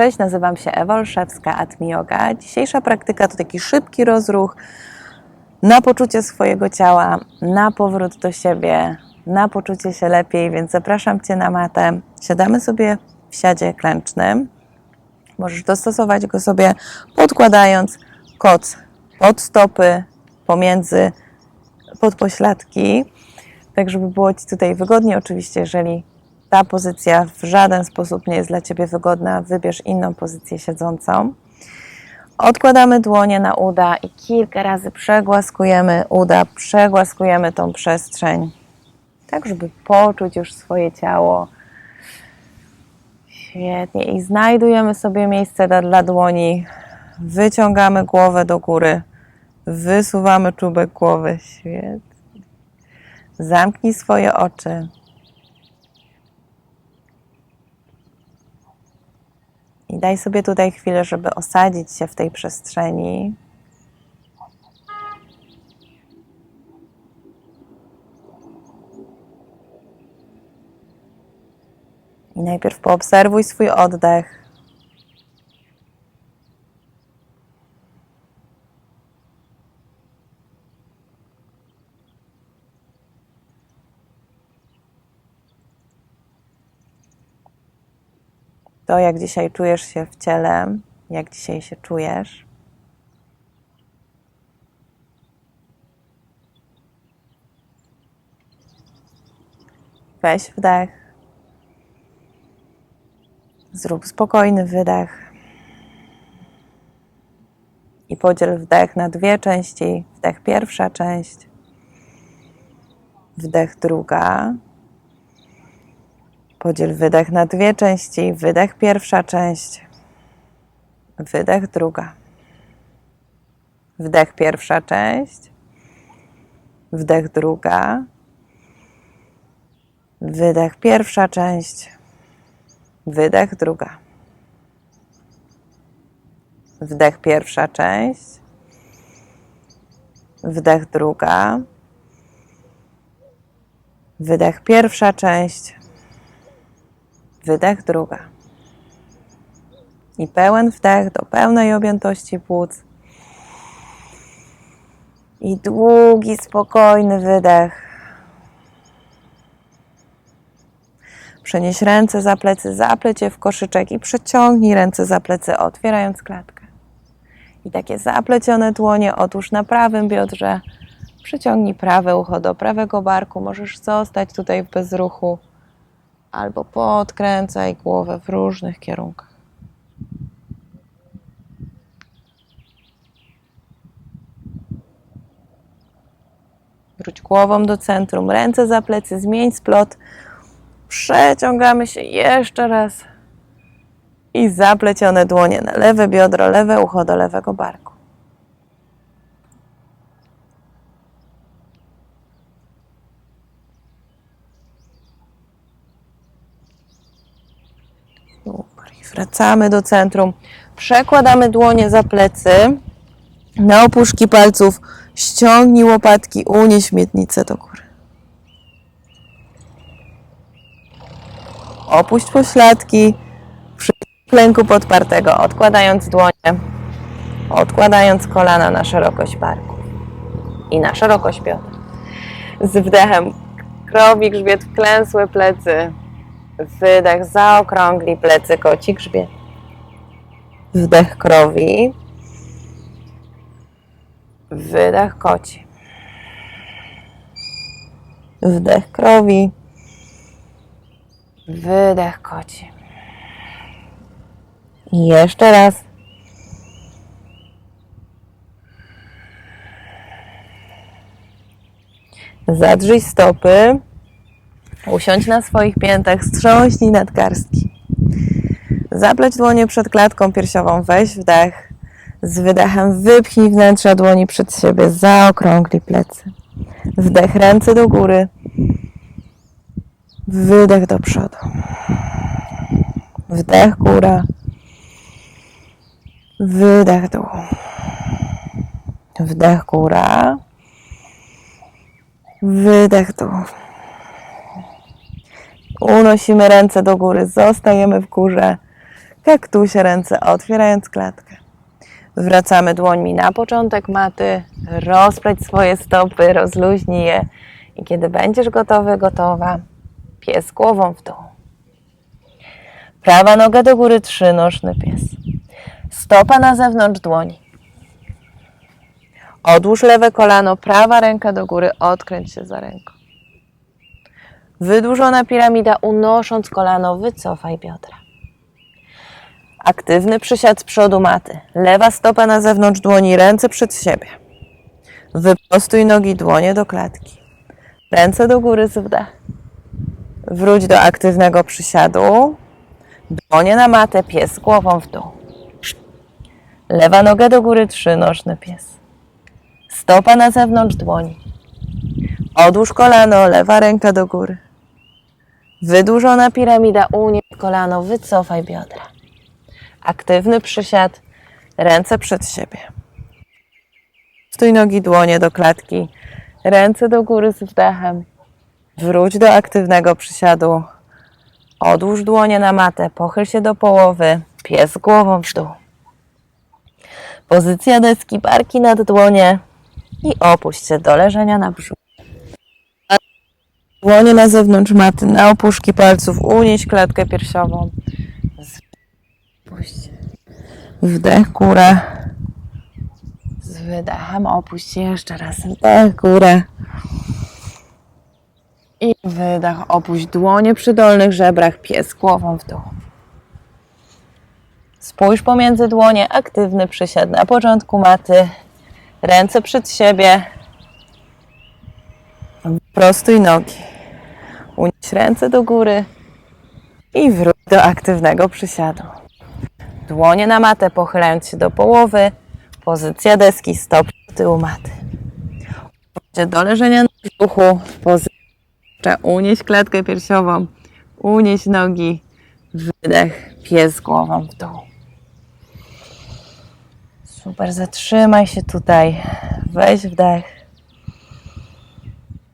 Cześć, nazywam się Ewa Olszewska, Atmi Yoga. Dzisiejsza praktyka to taki szybki rozruch na poczucie swojego ciała, na powrót do siebie, na poczucie się lepiej, więc zapraszam Cię na matę. Siadamy sobie w siadzie klęcznym. Możesz dostosować go sobie podkładając koc pod stopy, pomiędzy podpośladki, tak żeby było Ci tutaj wygodnie. Oczywiście, jeżeli ta pozycja w żaden sposób nie jest dla Ciebie wygodna, wybierz inną pozycję siedzącą. Odkładamy dłonie na uda i kilka razy przegłaskujemy uda, przegłaskujemy tą przestrzeń, tak żeby poczuć już swoje ciało. Świetnie. I znajdujemy sobie miejsce dla, dla dłoni. Wyciągamy głowę do góry. Wysuwamy czubek głowy. Świetnie. Zamknij swoje oczy. I daj sobie tutaj chwilę, żeby osadzić się w tej przestrzeni. I najpierw poobserwuj swój oddech. To, jak dzisiaj czujesz się w ciele, jak dzisiaj się czujesz. Weź wdech. Zrób spokojny wydech. I podziel wdech na dwie części. Wdech pierwsza część, wdech druga. Podziel wydech na dwie części. Wydech pierwsza część, wydech druga. Wdech pierwsza część, wdech druga. Wydech pierwsza część, wydech druga. Wdech pierwsza część, wdech druga. Wydech pierwsza część, wydech druga. I pełen wdech do pełnej objętości płuc. I długi, spokojny wydech. Przenieś ręce za plecy, zapleć je w koszyczek i przeciągnij ręce za plecy, otwierając klatkę. I takie zaplecione dłonie otwórz na prawym biodrze. Przyciągnij prawe ucho do prawego barku. Możesz zostać tutaj w bezruchu albo podkręcaj głowę w różnych kierunkach. Wróć głową do centrum, ręce za plecy, zmień splot. Przeciągamy się jeszcze raz i zaplecione dłonie na lewe biodro, lewe ucho do lewego barku. Wracamy do centrum. Przekładamy dłonie za plecy, na opuszki palców. Ściągnij łopatki, unieś miednicę do góry. Opuść pośladki przy klęku podpartego, odkładając dłonie, odkładając kolana na szerokość barku i na szerokość biodra. Z wdechem krowi grzbiet, wklęsłe plecy, Wydech, zaokrągli plecy, koci grzbiet. Wdech krowi. Wydech koci. Wdech krowi. Wydech koci. I jeszcze raz. Zadrzyj stopy. Usiądź na swoich piętach, strząśnij nadgarstki. Zapleć dłonie przed klatką piersiową, weź wdech. Z wydechem wypchnij wnętrza dłoni przed siebie, zaokrągli plecy. Wdech ręce do góry. Wydech do przodu. Wdech góra. Wydech dół. Wdech góra. Wydech dół. Unosimy ręce do góry, zostajemy w górze. kaktusie ręce otwierając klatkę. Wracamy dłońmi na początek maty, rozpleć swoje stopy, rozluźnij je i kiedy będziesz gotowy, gotowa, pies głową w dół. Prawa noga do góry, trzynożny pies. Stopa na zewnątrz dłoni. Odłóż lewe kolano, prawa ręka do góry, odkręć się za ręką. Wydłużona piramida, unosząc kolano, wycofaj biodra. Aktywny przysiad z przodu maty. Lewa stopa na zewnątrz dłoni, ręce przed siebie. Wyprostuj nogi, dłonie do klatki. Ręce do góry z wdech. Wróć do aktywnego przysiadu. Dłonie na matę, pies głową w dół. Lewa noga do góry, trzynożny pies. Stopa na zewnątrz dłoni. Odłóż kolano, lewa ręka do góry. Wydłużona piramida, unieś kolano, wycofaj biodra. Aktywny przysiad, ręce przed siebie. Stój nogi, dłonie do klatki, ręce do góry z wdechem. Wróć do aktywnego przysiadu. Odłóż dłonie na matę, pochyl się do połowy, pies głową w dół. Pozycja deski, barki nad dłonie i opuść się do leżenia na brzuchu. Dłonie na zewnątrz maty, na opuszki palców, unieś klatkę piersiową. Puść. Wdech, górę. Z wydechem opuść jeszcze raz. Wdech, górę. I wydech, opuść dłonie przy dolnych żebrach, pies głową w dół. Spójrz pomiędzy dłonie, aktywny przysiad na początku maty. Ręce przed siebie. Prostuj nogi. Unieś ręce do góry i wróć do aktywnego przysiadu. Dłonie na matę, pochylając się do połowy. Pozycja deski, stop tyłu maty. Wróćcie do leżenia na brzuchu. Pozycja. Unieś klatkę piersiową. Unieś nogi. Wydech. Pies głową w dół. Super, zatrzymaj się tutaj. Weź wdech.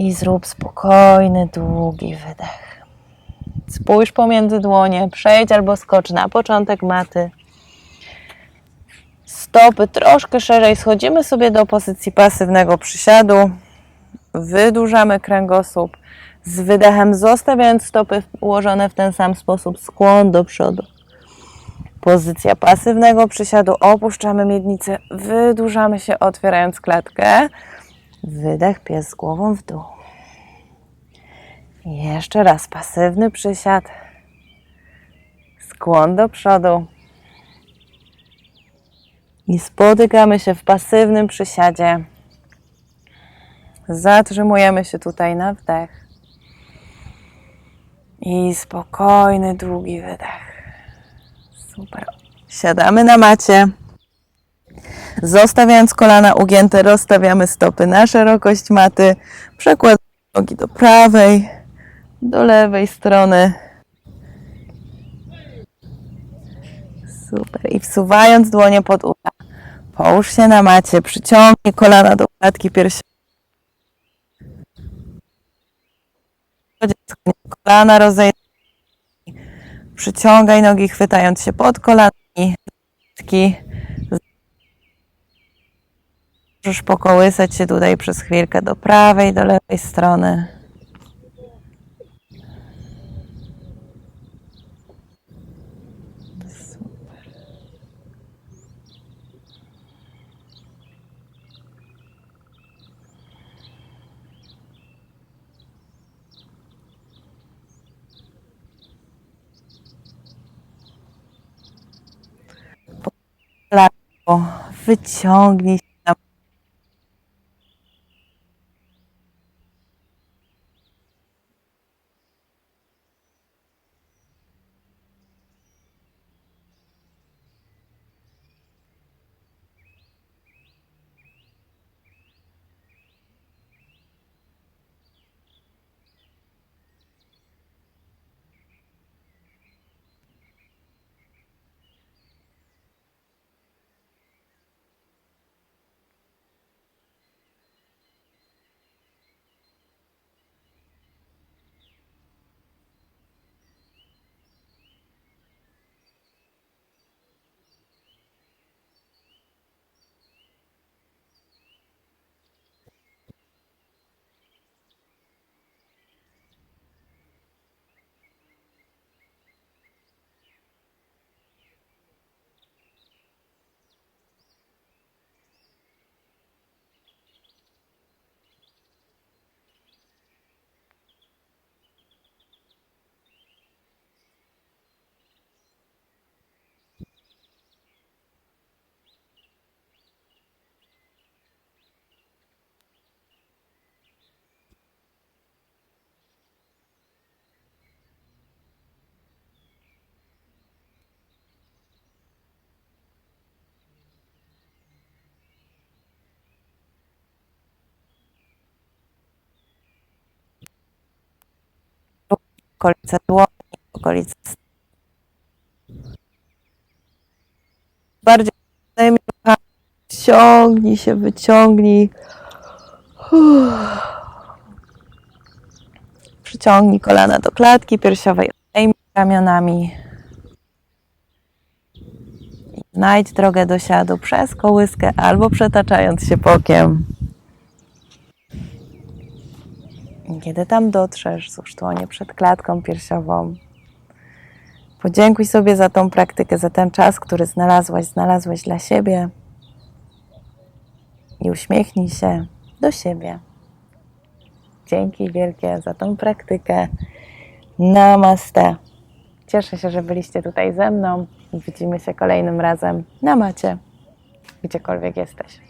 I zrób spokojny, długi wydech. Spójrz pomiędzy dłonie, przejdź albo skocz na początek maty. Stopy troszkę szerzej, schodzimy sobie do pozycji pasywnego przysiadu. Wydłużamy kręgosłup. Z wydechem zostawiając stopy ułożone w ten sam sposób, skłon do przodu. Pozycja pasywnego przysiadu, opuszczamy miednicę, wydłużamy się otwierając klatkę. Wydech, pies głową w dół. Jeszcze raz pasywny przysiad. Skłon do przodu. I spotykamy się w pasywnym przysiadzie. Zatrzymujemy się tutaj na wdech. I spokojny, długi wydech. Super. Siadamy na macie. Zostawiając kolana ugięte, rozstawiamy stopy na szerokość maty. Przekładamy nogi do prawej, do lewej strony. Super. I wsuwając dłonie pod uda, połóż się na macie, przyciągnij kolana do klatki piersiowej. Kolana rozejrzyj. Przyciągaj nogi, chwytając się pod kolanami. Możesz pokołysać się tutaj przez chwilkę do prawej, do lewej strony. Super. Wyciągnij okolice dłoni, okolice bardziej. Ciągnij się, wyciągnij. Przyciągnij kolana do klatki piersiowej, odejmij ramionami. I znajdź drogę do siadu przez kołyskę albo przetaczając się bokiem. I Kiedy tam dotrzesz, złóż dłonie przed klatką piersiową. Podziękuj sobie za tą praktykę, za ten czas, który znalazłaś, znalazłeś dla siebie. I uśmiechnij się do siebie. Dzięki wielkie za tą praktykę. Namaste. Cieszę się, że byliście tutaj ze mną widzimy się kolejnym razem na macie, gdziekolwiek jesteś.